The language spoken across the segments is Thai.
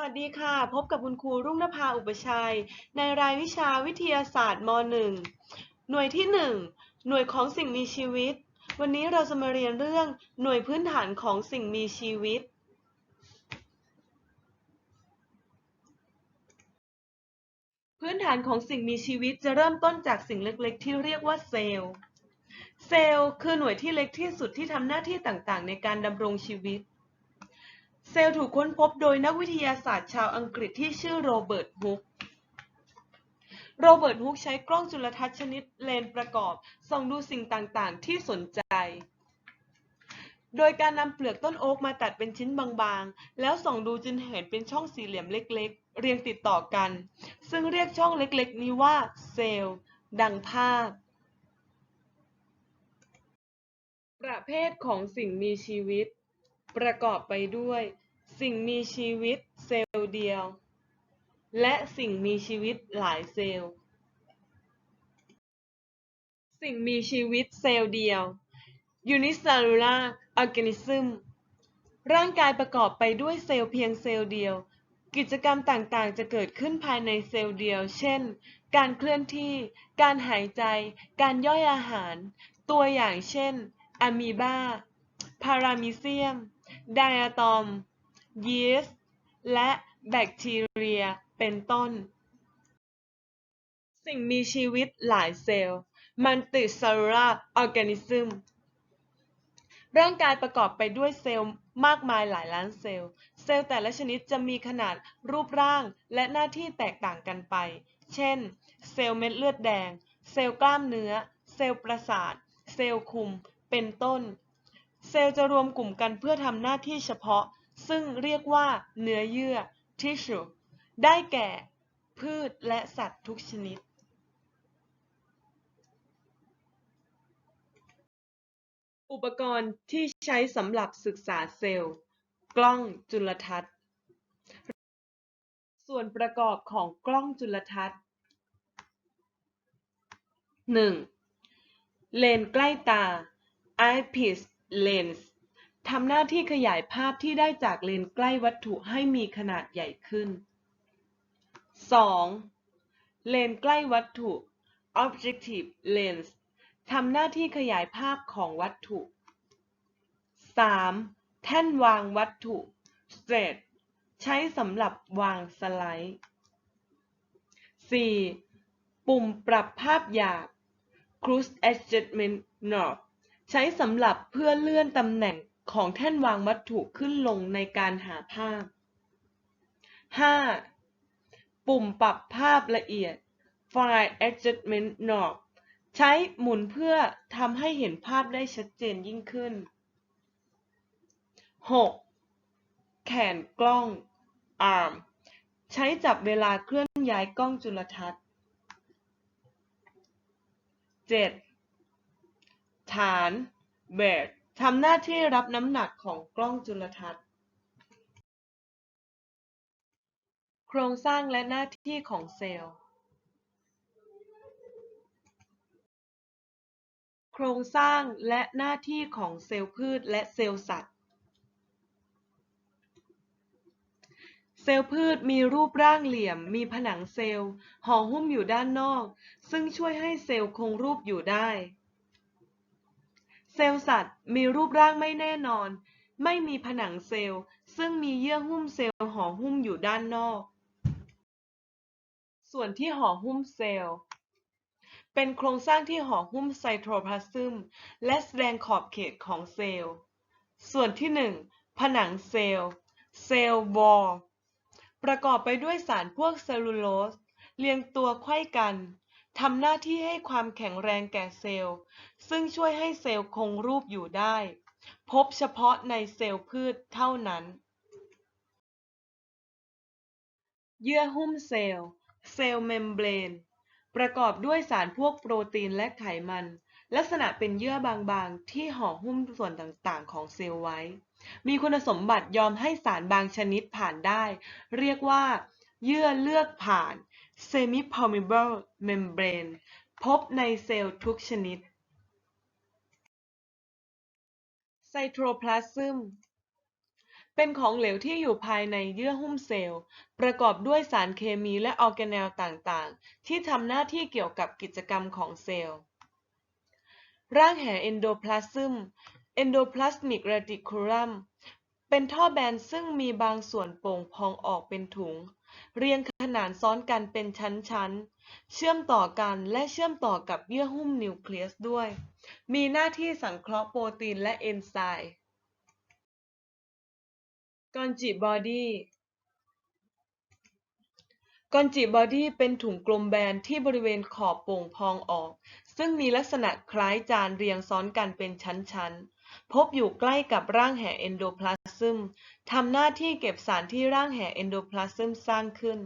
วัสดีค่ะ พบกับคุณครูรุ่งนภาอุปชัย ในรายวิชาวิทยาศาสตร์ม .1 หน่วยที่ 1 หน่วยของสิ่งมีชีวิต วันนี้เราจะมาเรียนเรื่องหน่วยพื้นฐานของสิ่งมีชีวิต พื้นฐานของสิ่งมีชีวิตจะเริ่มต้นจากสิ่งเล็กๆ ที่เรียกว่าเซลล์ เซลล์คือหน่วยที่เล็กที่สุดที่ทำหน้าที่ต่างๆ ในการดำรงชีวิต เซลล์ถูกค้นพบโดยนักวิทยาศาสตร์ชาวอังกฤษที่ชื่อโรเบิร์ตฮุก โรเบิร์ตฮุกใช้กล้องจุลทรรศน์ชนิดเลนส์ประกอบ ส่องดูสิ่งต่างๆ ที่สนใจ โดยการนำเปลือกต้นโอ๊กมาตัดเป็นชิ้นบางๆ แล้วส่องดูจึงเห็นเป็นช่องสี่เหลี่ยมเล็กๆ เรียงติดต่อกัน ซึ่งเรียกช่องเล็กๆ นี้ว่าเซลล์ ดังภาพ ประเภทของสิ่งมีชีวิต ประกอบไปด้วย สิ่งมีชีวิตเซลล์เดียว และสิ่งมีชีวิตหลายเซลล์ สิ่งมีชีวิตเซลล์เดียว unicellular organism ร่างกายประกอบไปด้วยเซลล์เพียงเซลล์เดียว กิจกรรมต่างๆ จะเกิดขึ้นภายในเซลล์เดียว เช่น การเคลื่อนที่ การหายใจ การย่อยอาหาร ตัวอย่างเช่นอะมีบา พารามิเซียม ไดอะตอม ยีสต์ และแบคทีเรีย เป็นต้น สิ่งมีชีวิตหลายเซลล์ multicellular organism ร่างกายประกอบไปด้วยเซลล์มากมายหลายล้านเซลล์ เซลล์แต่ละชนิดจะมีขนาดรูปร่างและหน้าที่แตกต่างกันไป เช่น เซลล์เม็ดเลือดแดง เซลล์กล้ามเนื้อ เซลล์ประสาท เซลล์คุม เป็นต้น เซลล์จะรวมกลุ่มกันเพื่อทำหน้าที่เฉพาะ ซึ่งเรียกว่าเนื้อเยื่อ tissue ได้แก่ พืชและสัตว์ทุกชนิดอุปกรณ์ที่ใช้สำหรับศึกษาเซลล์ กล้องจุลทรรศน์ ส่วนประกอบของกล้องจุลทรรศน์ 1. เลนใกล้ตา eyepiece lens ทำหน้าที่ขยายภาพที่ได้จากเลนส์ใกล้วัตถุให้มีขนาดใหญ่ขึ้น 2. เลนส์ใกล้วัตถุ objective lens ทำหน้าที่ขยายภาพของวัตถุ 3. แท่นวางวัตถุ stage ใช้สำหรับวางสไลด์ 4. ปุ่มปรับภาพหยาบ cruise adjustment knob ใช้สำหรับเพื่อเลื่อนตำแหน่งของแท่นวางวัตถุขึ้นลงในการหาภาพ 5. ปุ่มปรับภาพละเอียด fine adjustment knob ใช้หมุนเพื่อทำให้เห็นภาพได้ชัดเจนยิ่งขึ้น 6. แขนกล้อง arm ใช้จับเวลาเคลื่อนย้ายกล้องจุลทรรศน์ 7. ฐาน bed ทำหน้าที่รับน้ำหนักของกล้องจุลทรรศน์ โครงสร้างและหน้าที่ของเซลล์ โครงสร้างและหน้าที่ของเซลล์พืชและเซลล์สัตว์ เซลล์พืชมีรูปร่างเหลี่ยม มีผนังเซลล์ห่อหุ้มอยู่ด้านนอก ซึ่งช่วยให้เซลล์คงรูปอยู่ได้ เซลล์สัตว์มีรูปร่างไม่แน่นอน ไม่มีผนังเซลล์ ซึ่งมีเยื่อหุ้มเซลล์ห่อหุ้มอยู่ด้านนอก ส่วนที่ห่อหุ้มเซลล์ เป็นโครงสร้างที่ห่อหุ้มไซโทพลาซึมและแสดงขอบเขตของเซลล์ ส่วนที่ 1 ผนังเซลล์ เซลล์วอลประกอบไปด้วยสารพวกเซลลูโลสเรียงตัวไขว้กัน ทำหน้าที่ให้ความแข็งแรงแก่เซลล์ ซึ่งช่วยให้เซลล์คงรูปอยู่ได้ พบเฉพาะในเซลล์พืชเท่านั้น เยื่อหุ้มเซลล์ เซลล์เมมเบรน ประกอบด้วยสารพวกโปรตีนและไขมัน ลักษณะเป็นเยื่อบางๆ ที่ห่อหุ้มส่วนต่างๆ ของเซลล์ไว้ มีคุณสมบัติยอมให้สารบางชนิดผ่านได้ เรียกว่า เยื่อเลือกผ่าน semi-permeable membrane พบในเซลล์ทุกชนิด ไซโทพลาซึมเป็นของเหลวที่อยู่ภายในเยื่อหุ้มเซลล์ ประกอบด้วยสารเคมีและออร์แกเนลต่างๆ ที่ทำหน้าที่เกี่ยวกับกิจกรรมของเซลล์ ร่างแหเอนโดพลาซึม endoplasmic reticulum เป็นท่อแบนซึ่งมีบางส่วนโป่งพองออกเป็นถุง เรียงขนานซ้อนกันเป็นชั้น ๆ เชื่อมต่อกันและเชื่อมต่อกับเยื่อหุ้มนิวเคลียสด้วย มีหน้าที่สังเคราะห์โปรตีนและเอนไซม์กอนจิบอดี้กอนจิบอดี้เป็นถุงกลมแบนที่บริเวณขอบโป่งพองออก ซึ่งมีลักษณะคล้ายจานเรียงซ้อนกันเป็นชั้น ๆ พบอยู่ใกล้กับร่างแห่เอนโดพลา ซึมทำหน้าที่เก็บสารที่ร่างแห่เอนโดพลาซึมสร้างขึ้น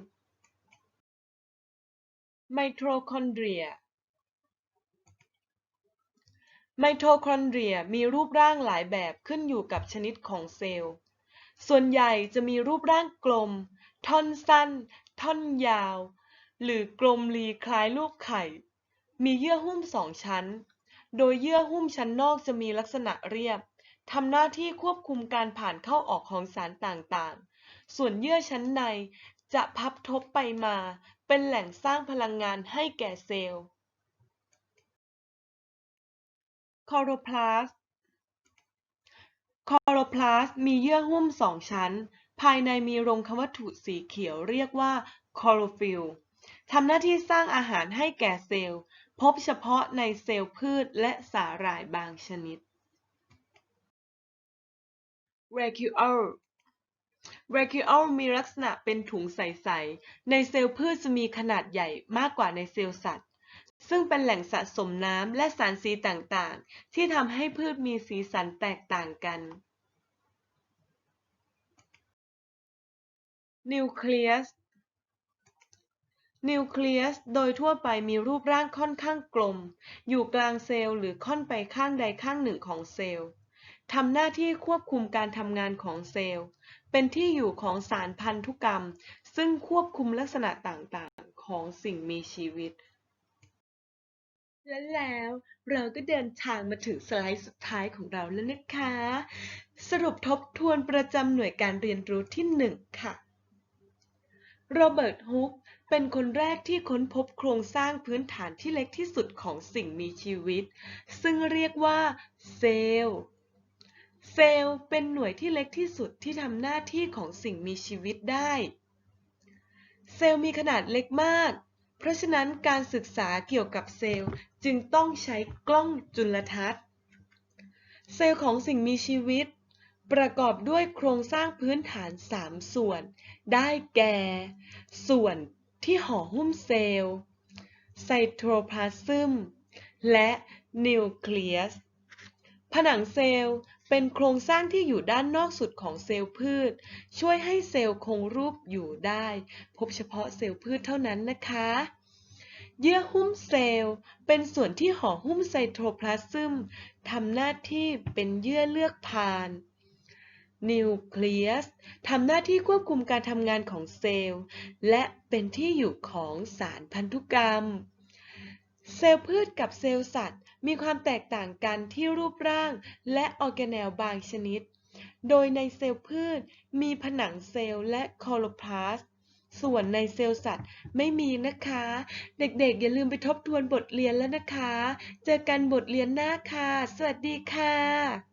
ไมโทคอนเดรีย ไมโทคอนเดรียมีรูปร่างหลายแบบขึ้นอยู่กับชนิดของเซลล์ ส่วนใหญ่จะมีรูปร่างกลม ท่อนสั้น ท่อนยาว หรือกลมรีคล้ายรูปไข่ มีเยื่อหุ้มสองชั้น โดยเยื่อหุ้มชั้นนอกจะมีลักษณะเรียบ ทำหน้าที่ควบคุมการผ่านเข้าออกของสารต่างๆ ส่วนเยื่อชั้นในจะพับทบไปมา เป็นแหล่งสร้างพลังงานให้แก่เซลล์ คลอโรพลาสต์คลอโรพลาสต์มีเยื่อหุ้มสองชั้น ภายในมีรงควัตถุสีเขียวเรียกว่าคลอโรฟิลทำหน้าที่สร้างอาหารให้แก่เซลล์ พบเฉพาะในเซลล์พืชและสาหร่ายบางชนิด Vacuole Vacuole มีลักษณะเป็นถุงใส ๆ ในเซลล์พืชจะมีขนาดใหญ่มากกว่าในเซลล์สัตว์ ซึ่งเป็นแหล่งสะสมน้ำและสารสีต่างๆ ที่ทำให้พืชมีสีสันแตกต่างกันนิวเคลียส นิวเคลียส โดยทั่วไปมีรูปร่างค่อนข้างกลม อยู่กลางเซลล์หรือค่อนไปข้างใดข้างหนึ่งของเซลล์ ทำหน้าที่ควบคุมการทำงานของเซลล์ เป็นที่อยู่ของสารพันธุกรรม ซึ่งควบคุมลักษณะต่างๆ ของสิ่งมีชีวิต และแล้วเราก็เดินทางมาถึงสไลด์สุดท้ายของเราแล้วนะคะ สรุปทบทวนประจำหน่วยการเรียนรู้ที่ 1 ค่ะ โรเบิร์ตฮุกเป็นคนแรกที่ค้นพบโครงสร้างพื้นฐานที่เล็กที่สุดของสิ่งมีชีวิต ซึ่งเรียกว่าเซลล์ เซลล์เป็นหน่วยที่เล็กที่สุดที่ทำหน้าที่ของสิ่งมีชีวิตได้ เซลล์มีขนาดเล็กมาก เพราะฉะนั้นการศึกษาเกี่ยวกับเซลล์จึงต้องใช้กล้องจุลทรรศน์ เซลล์ของสิ่งมีชีวิต ประกอบด้วยโครงสร้างพื้นฐาน 3 ส่วน ได้แก่ ส่วนที่ห่อหุ้มเซลล์ ไซโทพลาซึม และนิวเคลียส ผนังเซลล์ เป็นโครงสร้างที่อยู่ด้านนอกสุดของเซลล์พืช ช่วยให้เซลล์คงรูปอยู่ได้ พบเฉพาะเซลล์พืชเท่านั้นนะคะเยื่อหุ้มเซลล์ เป็นส่วนที่ห่อหุ้มไซโทพลาซึมทำหน้าที่เป็นเยื่อเลือกผ่านนิวเคลียสทำหน้าที่ควบคุมการทำงานของเซลล์ และเป็นที่อยู่ของสารพันธุกรรม เซลล์พืชกับเซลล์สัตว์ มีความแตกต่างกันที่รูปร่างและออร์แกเนลบางชนิด โดยในเซลล์พืชมีผนังเซลล์และคลอโรพลาสต์ส่วนในเซลล์สัตว์ไม่มีนะคะ เด็กๆ อย่าลืมไปทบทวนบทเรียนแล้วนะคะ เจอกันบทเรียนหน้าค่ะ สวัสดีค่ะ